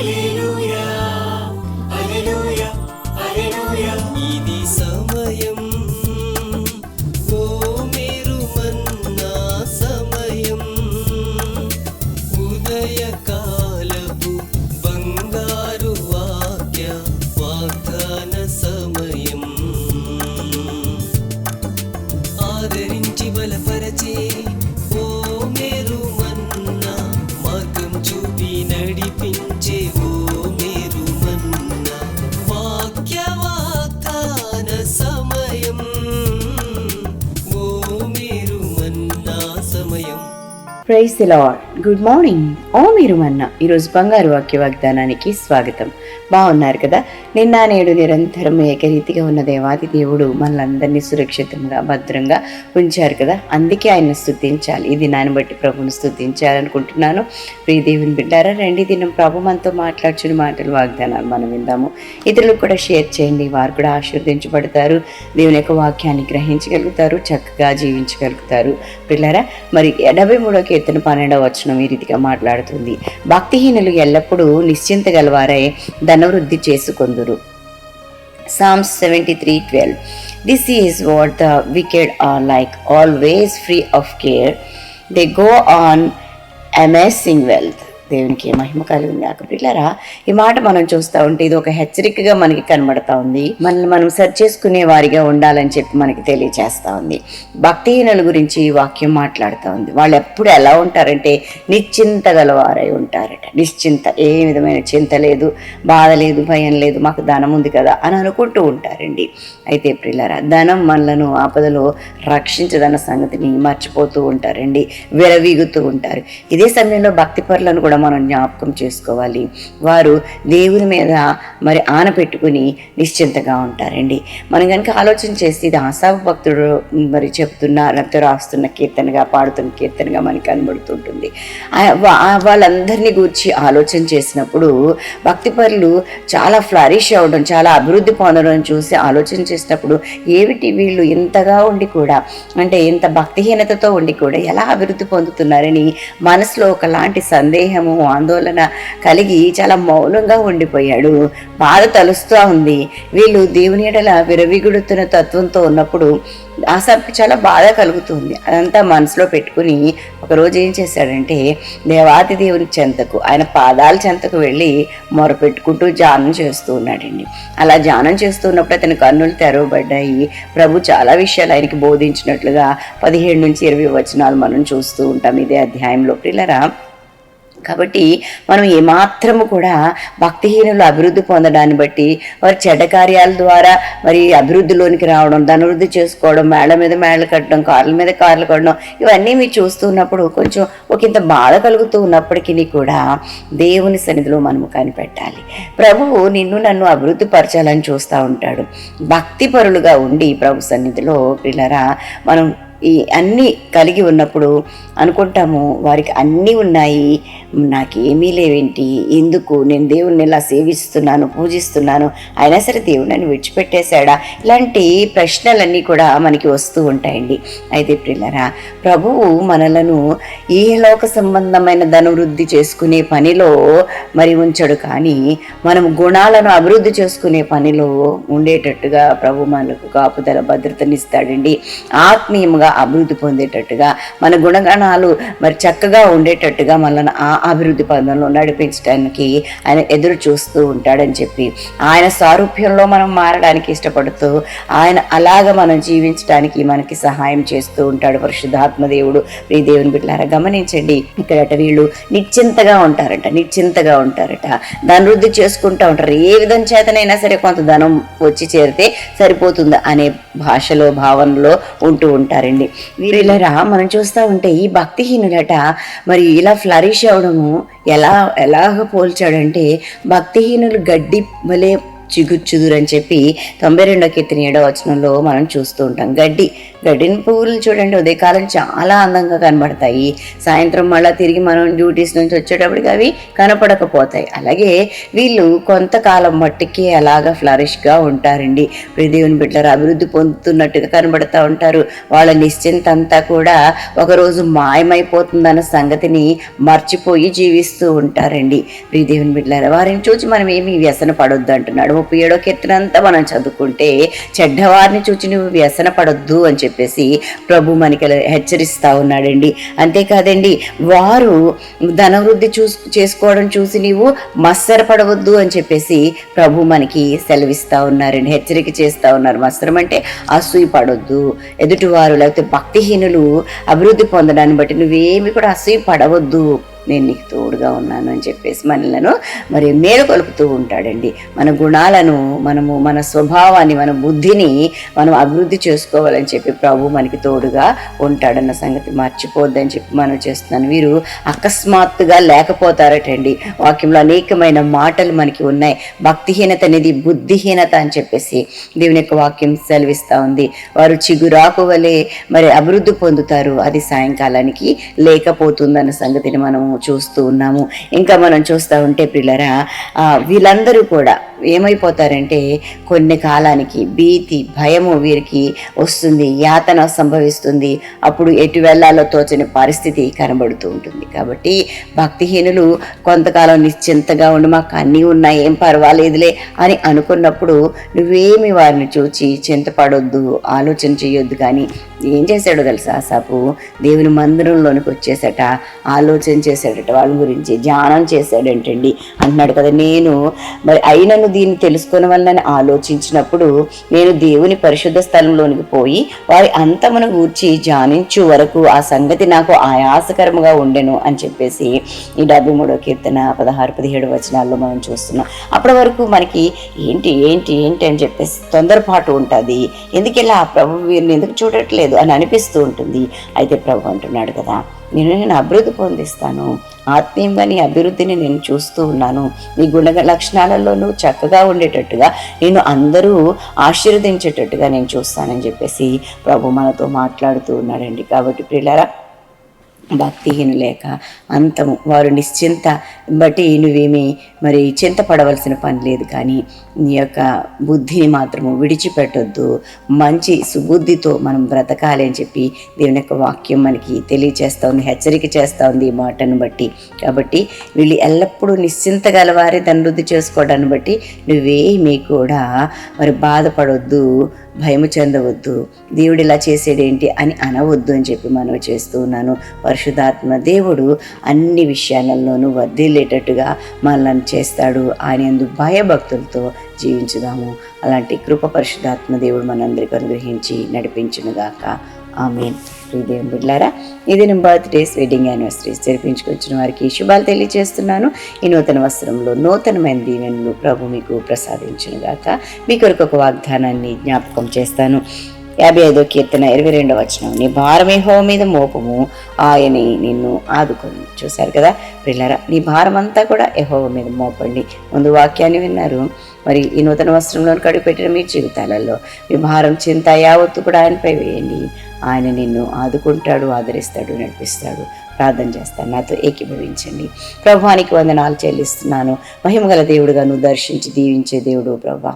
ఇది praise the lord good morning ఓ మీరు మన్న ఈరోజు బంగారు వాక్య వాగ్దానానికి స్వాగతం. బాగున్నారు కదా. నిన్న నేడు నిరంతరం ఏకరీతిగా ఉన్న దేవాది దేవుడు మనలందరినీ సురక్షితంగా భద్రంగా ఉంచారు కదా. అందుకే ఆయన స్థుతించాలి ఈ దినాన్ని బట్టి ప్రభుని స్థుతించాలనుకుంటున్నాను ప్రియ దేవుని బిడ్డారా రెండు దినం ప్రభు మనతో మాట్లాడుచుని మాటలు వాగ్దానాలు మనం విందాము. ఇతరులకు కూడా షేర్ చేయండి. వారు కూడా ఆశీర్వదించబడతారు. దేవుని యొక్క వాక్యాన్ని గ్రహించగలుగుతారు. చక్కగా జీవించగలుగుతారు. పిల్లరా మరి ఎనభై మూడో కీర్తన పన్నెండవ వచనం ఈ రీతిగా మాట్లాడుతుంది. భక్తిహీనులు ఎల్లప్పుడూ నిశ్చింత గలవారై ధనవృద్ధి చేసుకొందురు Psalms 73 12. This is what the wicked are like, always free of care. They go on amassing wealth. దేవునికి మహిమ కలిగింది. కాక పిల్లరా ఈ మాట మనం చూస్తూ ఉంటే ఇది ఒక హెచ్చరికగా మనకి కనబడతా ఉంది. మనల్ని మనం సరి చేసుకునే వారిగా ఉండాలని చెప్పి మనకి తెలియచేస్తా ఉంది. భక్తిహీనుల గురించి ఈ వాక్యం మాట్లాడుతూ ఉంది. వాళ్ళు ఎప్పుడు ఎలా ఉంటారంటే నిశ్చింత గలవారై ఉంటారట. నిశ్చింత ఏ విధమైన చింత లేదు బాధ లేదు భయం లేదు మాకు ధనం ఉంది కదా అని అనుకుంటూ ఉంటారండి. అయితే ప్రిల్లరా ధనం మనలను ఆపదలో రక్షించదన్న సంగతిని మర్చిపోతూ ఉంటారండి. విరవీగుతూ ఉంటారు. ఇదే సమయంలో భక్తి పరులను కూడా మనం జ్ఞాపకం చేసుకోవాలి. వారు దేవుని మీద మరి ఆన పెట్టుకుని నిశ్చింతగా ఉంటారండి. మనం కనుక ఆలోచన చేసి ఇది ఆశావు భక్తుడు మరి చెప్తున్న లేకపోతే రాస్తున్న కీర్తనగా పాడుతున్న కీర్తనగా మనకి కనబడుతుంటుంది. వాళ్ళందరినీ గురించి ఆలోచన చేసినప్పుడు భక్తి పరులు చాలా ఫ్లరిష్ అవ్వడం చాలా అభివృద్ధి పొందడం చూసి ఆలోచన చేసినప్పుడు ఏమిటి వీళ్ళు ఇంతగా ఉండి కూడా అంటే ఇంత భక్తిహీనతతో ఉండి కూడా ఎలా అభివృద్ధి పొందుతున్నారని మనసులో ఒకలాంటి సందేహము ఆందోళన కలిగి చాలా మౌనంగా ఉండిపోయాడు. బాధ తలుస్తూ ఉంది. వీళ్ళు దేవుని ఎడల విరవిగుడుతున్న తత్వంతో ఉన్నప్పుడు ఆసాబ్కి చాలా బాధ కలుగుతుంది. అదంతా మనసులో పెట్టుకుని ఒకరోజు ఏం చేశాడంటే దేవాది దేవుని చెంతకు ఆయన పాదాల చెంతకు వెళ్ళి మొరపెట్టుకుంటూ జానం చేస్తూ ఉన్నాడండి. అలా ధ్యానం చేస్తూ ఉన్నప్పుడు అతని కన్నులు తెరవబడ్డాయి. ప్రభు చాలా విషయాలు ఆయనకి బోధించినట్లుగా పదిహేడు నుంచి ఇరవై వచనాలు మనం చూస్తూ ఉంటాం ఇదే అధ్యాయంలో. పిల్లరా కాబట్టి మనం ఏమాత్రము కూడా భక్తిహీనులు అభివృద్ధి పొందడాన్ని బట్టి వారి చెడ్డ కార్యాల ద్వారా మరి అభివృద్ధిలోనికి రావడం ధనవృద్ధి చేసుకోవడం మేళ్ళ మీద మేళ్ళ కట్టడం కార్ల మీద కార్లు కట్టడం ఇవన్నీ మీరు చూస్తున్నప్పుడు కొంచెం ఒక ఇంత బాధ కలుగుతూ ఉన్నప్పటికీ కూడా దేవుని సన్నిధిలో మనము కనిపెట్టాలి. ప్రభువు నిన్ను నన్ను అభివృద్ధి పరచాలని చూస్తూ ఉంటాడు. భక్తిపరులుగా ఉండి ప్రభు సన్నిధిలో పిల్లరా మనం ఈ అన్నీ కలిగి ఉన్నప్పుడు అనుకుంటాము వారికి అన్నీ ఉన్నాయి. నాకేమీ లేవేంటి? ఎందుకు? నేను దేవుణ్ణి ఇలా సేవిస్తున్నాను పూజిస్తున్నాను? అయినా సరే దేవుడు నన్ను విడిచిపెట్టేశాడా? ఇలాంటి ప్రశ్నలన్నీ కూడా మనకి వస్తూ ఉంటాయండి. అయితే ప్రిల్లరా ప్రభువు మనలను ఏ లోక సంబంధమైన ధనవృద్ధి చేసుకునే పనిలో మరి ఉంచడు. కానీ మనం గుణాలను అభివృద్ధి చేసుకునే పనిలో ఉండేటట్టుగా ప్రభు మనకు కాపుదల భద్రతనిస్తాడండి. ఆత్మీయంగా అభివృద్ధి పొందేటట్టుగా మన గుణగణాలు మరి చక్కగా ఉండేటట్టుగా మనల్ని ఆ అభివృద్ధి పదంలో నడిపించడానికి ఆయన ఎదురు చూస్తూ ఉంటాడని చెప్పి ఆయన సారూప్యంలో మనం మారడానికి ఇష్టపడుతూ ఆయన అలాగ మనం జీవించడానికి మనకి సహాయం చేస్తూ ఉంటాడు పరిశుద్ధాత్మ దేవుడు ఈ దేవుని బిడ్డలారా గమనించండి ఇక్కడట వీళ్ళు నిశ్చింతగా ఉంటారట నిశ్చింతగా ఉంటారట. ధనవృద్ధి చేసుకుంటూ ఉంటారు. ఏ విధం చేతనైనా సరే కొంత ధనం వచ్చి చేరితే సరిపోతుంది అనే భాషలో భావనలో ఉంటూ ఉంటారండి. వీళ్ళరా మనం చూస్తూ ఉంటే ఈ భక్తిహీనుడట మరి ఇలా ఫ్లరిష్ అవడము ఎలా ఎలాగ పోల్చాడంటే భక్తిహీనులు గడ్డి వలే చిగుచ్చుదురు అని చెప్పి తొంభై రెండో కీర్తన ఏడో వచనంలో మనం చూస్తూ ఉంటాం. గడ్డి గడ్డిన పువ్వులు చూడండి ఉదయకాలం చాలా అందంగా కనబడతాయి. సాయంత్రం మళ్ళీ తిరిగి మనం డ్యూటీస్ నుంచి వచ్చేటప్పటికి అవి కనపడకపోతాయి. అలాగే వీళ్ళు కొంతకాలం మట్టికి అలాగా ఫ్లరిష్గా ఉంటారండి. ప్రదేవుని బిడ్డలు అభివృద్ధి పొందుతున్నట్టుగా కనబడతా ఉంటారు. వాళ్ళ నిశ్చింత అంతా కూడా ఒకరోజు మాయమైపోతుందన్న సంగతిని మర్చిపోయి జీవిస్తూ ఉంటారండి. ప్రీదేవుని బిడ్డలారా వారిని చూసి మనం ఏమి వ్యసన పడొద్దు అంటున్నాడు. ముప్పై ఏడో కీర్తన అంతా మనం చదువుకుంటే చెడ్డవారిని చూసి నువ్వు వ్యసన పడొద్దు అని చెప్పి చెప్పేసి ప్రభు మనకి హెచ్చరిస్తా ఉన్నాడండి. అంతేకాదండి వారు ధనవృద్ధి చూసు చేసుకోవడం చూసి నీవు మత్సరపడవద్దు అని చెప్పేసి ప్రభు మనకి సెలవిస్తూ ఉన్నారండి. హెచ్చరిక చేస్తా ఉన్నారు. మత్సరం అంటే అసూయ పడొద్దు. ఎదుటివారు లేకపోతే భక్తిహీనులు అభివృద్ధి పొందడాన్ని బట్టి నువ్వేమి కూడా అసూయ పడవద్దు. నేను నీకు తోడుగా ఉన్నాను అని చెప్పేసి మనలను మరి మేలుకొలుపుతూ ఉంటాడండి. మన గుణాలను మనము మన స్వభావాన్ని మన బుద్ధిని మనం అభివృద్ధి చేసుకోవాలని చెప్పి ప్రభు మనకి తోడుగా ఉంటాడన్న సంగతి మర్చిపోద్దని చెప్పి మనం చేస్తున్నాను. వీరు అకస్మాత్తుగా లేకపోతారటండి. వాక్యంలో అనేకమైన మాటలు మనకి ఉన్నాయి. భక్తిహీనత అనేది బుద్ధిహీనత అని చెప్పేసి దేవుని యొక్క వాక్యం సెలవిస్తూ ఉంది. వారు చిగురాకు వలె మరి అభివృద్ధి పొందుతారు. అది సాయంకాలానికి లేకపోతుందన్న సంగతిని మనం చూస్తూ ఉన్నాము. ఇంకా మనం చూస్తూ ఉంటే పిల్లరా వీళ్ళందరూ కూడా ఏమైపోతారంటే కొన్ని కాలానికి భీతి భయము వీరికి వస్తుంది యాతన సంభవిస్తుంది. అప్పుడు ఎటు వెళ్ళాలో తోచని పరిస్థితి కనబడుతూ ఉంటుంది. కాబట్టి భక్తిహీనులు కొంతకాలం నిశ్చింతగా ఉండి మాకు అన్నీ ఉన్నాయి ఏం పర్వాలేదులే అని అనుకున్నప్పుడు నువ్వేమి వారిని చూచి చింతపడొద్దు ఆలోచన చేయొద్దు కానీ ఏం చేశాడో తెలుసా సాపు దేవుని మందిరంలోనికి వచ్చేసట ఆలోచన చేశాడట వాళ్ళ గురించి ధ్యానం చేశాడంటండి. అంటున్నాడు కదా నేను మరి అయినను దీన్ని తెలుసుకుని వల్లని ఆలోచించినప్పుడు నేను దేవుని పరిశుద్ధ స్థలంలోనికి పోయి వారి అంతమును గూర్చి ధ్యానించు వరకు ఆ సంగతి నాకు ఆయాసకరముగా ఉండెను అని చెప్పేసి ఈ డెబ్బై మూడో కీర్తన పదహారు పదిహేడు వచనాల్లో మనం చూస్తున్నాం. అప్పటి వరకు మనకి ఏంటి ఏంటి ఏంటి అని చెప్పేసి తొందరపాటు ఉంటుంది. ఎందుకు ఇలా ఆ ప్రభు వీరిని ఎందుకు చూడట్లేదు అని అనిపిస్తూ ఉంటుంది. అయితే ప్రభు అంటున్నాడు కదా నేను నేను అభివృద్ధి పొందిస్తాను. ఆత్మీయంగా నీ అభివృద్ధిని నేను చూస్తూ ఉన్నాను. నీ గుణ లక్షణాలలోనూ చక్కగా ఉండేటట్టుగా నేను అందరూ ఆశీర్వదించేటట్టుగా నేను చూస్తానని చెప్పేసి ప్రభు మనతో మాట్లాడుతూ ఉన్నాడండి. కాబట్టి ప్రియులారా భక్తిహీను లేక అంతము వారు నిశ్చింత బట్టి నువ్వేమి మరి చింతపడవలసిన పని లేదు కానీ నీ యొక్క బుద్ధిని మాత్రము విడిచిపెట్టొద్దు. మంచి సుబుద్ధితో మనం బ్రతకాలి అని చెప్పి దేవుని యొక్క వాక్యం మనకి తెలియచేస్తూ ఉంది హెచ్చరిక చేస్తూ ఉంది ఈ మాటను బట్టి. కాబట్టి వీళ్ళు ఎల్లప్పుడూ నిశ్చింత గలవారి ధనవృద్ధి చేసుకోవడాన్ని బట్టి నువ్వేమీ కూడా మరి బాధపడొద్దు భయము చెందవద్దు. దేవుడు ఇలా చేసేదేంటి అని అనవద్దు అని చెప్పి మనం చేస్తూ ఉన్నాను. పరిశుధాత్మ దేవుడు అన్ని విషయాలలోనూ వర్ధిల్లేటట్టుగా మనల్ని చేస్తాడు. ఆయన ఎందు భయభక్తులతో జీవించుదాము. అలాంటి కృప పరిశుధాత్మ దేవుడు మనందరికీ అనుగ్రహించి నడిపించునుగాక. ఆమెన్. ప్రియదేవం బిడ్లారా ఇది నేను బర్త్డేస్ వెడ్డింగ్ యానివర్సరీస్ జరిపించుకొచ్చిన వారికి శుభాలు తెలియజేస్తున్నాను. ఈ నూతన వస్త్రంలో నూతనమైన దీవెనలు ప్రభు మీకు ప్రసాదించునుగాక. మీ కొరకు ఒక వాగ్దానాన్ని జ్ఞాపకం చేస్తాను. యాభై ఐదో కీర్తన ఇరవై రెండవ వచనం. నీ భారమే హో మీద మోపము ఆయని నిన్ను ఆదుకొని. చూశారు కదా పిల్లరా నీ భారం అంతా కూడా ఎహోవ మీద మోపండి. ముందు వాక్యాన్ని విన్నారు. మరి ఈ నూతన వస్త్రంలో కడుగుపెట్టిన మీ జీవితాలలో మీ భారం చింత యావత్తు కూడా ఆయనపై వేయండి. ఆయన నిన్ను ఆదుకుంటాడు ఆదరిస్తాడు నడిపిస్తాడు. ప్రార్థన చేస్తాను. నాతో ఏకీభవించండి. ప్రభానికి వందనాలు చెల్లిస్తున్నాను. మహిమగల దేవుడుగా నువ్వు దర్శించి దీవించే దేవుడు ప్రభా.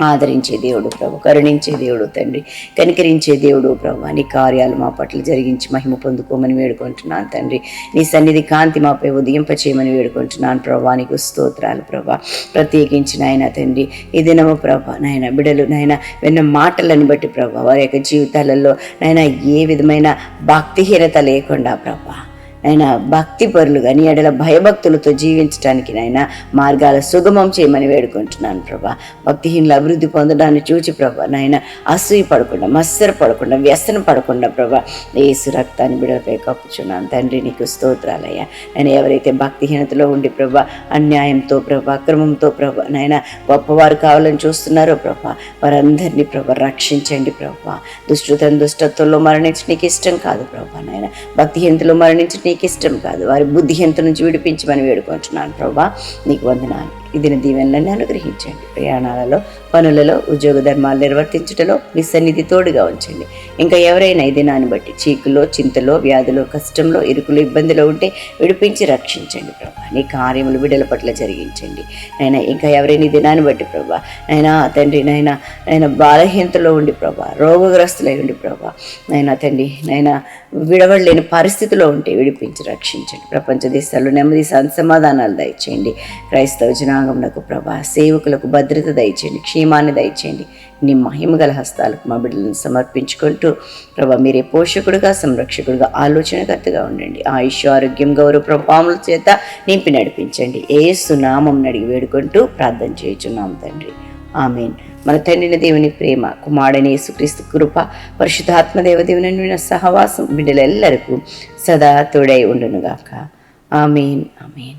ఆదరించే దేవుడు ప్రభు కరుణించే దేవుడు తండ్రి కనికరించే దేవుడు ప్రభు అని కార్యాలు మా పట్ల జరిగించి మహిమ పొందుకోమని వేడుకుంటున్నాను తండ్రి. నీ సన్నిధి కాంతి మాపై ఉదయింపచేయమని వేడుకుంటున్నాను ప్రభా నీకు స్తోత్రాలు ప్రభా. ప్రత్యేకించి నాయన తండ్రి ఈ దినము ప్రభా నాయన బిడలు నాయన విన్న మాటలను బట్టి ప్రభా వారి యొక్క జీవితాలలో నాయన ఏ విధమైన భక్తిహీనత లేకుండా ప్రభా ఆయన భక్తి పరులు కానీ ఎడల భయభక్తులతో జీవించడానికి నాయన మార్గాల సుగమం చేయమని వేడుకుంటున్నాను ప్రభా. భక్తిహీనులు అభివృద్ధి పొందడాన్ని చూచి ప్రభా నాయన అసూయ పడకుండా మత్సర పడకుండా వ్యసన పడకుండా ప్రభా ఏసు రక్తాన్ని బిడలపై కప్పుచున్నాను. తండ్రి నీకు స్తోత్రాలయ్యా. నేను ఎవరైతే భక్తిహీనతలో ఉండి ప్రభా అన్యాయంతో ప్రభా అక్రమంతో ప్రభా నాయన గొప్పవారు కావాలని చూస్తున్నారో ప్రభా వారందరినీ ప్రభా రక్షించండి ప్రభా. దుష్టుతను దుష్టత్వంలో మరణించి నీకు ఇష్టం కాదు ప్రభా నాయన. భక్తిహీనతలో మరణించి నీకు ఇష్టం కాదు. వారి బుద్ధిహీనత నుంచి విడిపించమని వేడుకుంటున్నాను ప్రభా. నీకు వందనాలు. ఇది దీవెనలను అనుగ్రహించండి. ప్రయాణాలలో పనులలో ఉద్యోగ ధర్మాలు నిర్వర్తించుటలో మీ సన్నిధి తోడుగా ఉంచండి. ఇంకా ఎవరైనా ఈ దినాన్ని బట్టి చీకులో చింతలో వ్యాధులో కష్టంలో ఇరుకులు ఇబ్బందిలో ఉంటే విడిపించి రక్షించండి ప్రభా. నీ కార్యములు బిడ్డల పట్ల జరిగించండి. నైనా ఇంకా ఎవరైనా ఈ దినాన్ని బట్టి ప్రభా నైనా తండ్రి నైనా నైనా బాలహీనతలో ఉండి ప్రభా రోగగ్రస్తులై ఉండి ప్రభా నైనా తండ్రి నైనా విడవడలేని పరిస్థితిలో ఉంటే విడిపించి రక్షించండి. ప్రపంచ దేశాల్లో నెమ్మది శాంతి సమాధానాలు దయచేయండి. క్రైస్తవ జనాంగములకు ప్రభా సేవకులకు భద్రత దయచేయండి క్షేమాన్ని దయచేయండి. నీ మహిమగల హస్తాలకు మా బిడ్డలను సమర్పించుకుంటూ ప్రభా మీరే పోషకుడుగా సంరక్షకుడుగా ఆలోచనకర్తగా ఉండండి. ఆయుష్ ఆరోగ్యం గౌరవ ప్రభావముల చేత నింపి నడిపించండి. ఏ సునామం అడిగి వేడుకుంటూ ప్రార్థన చేయుచున్నాం తండ్రి. ఆమెన్. మన తండ్రిని దేవుని ప్రేమ కుమారుడని యేసుక్రీస్తు కృప పరిశుద్ధాత్మ దేవదేవుని సహవాసం బిడ్డలెల్లరకు సదా తోడై ఉండునుగాక. Amen. Amen.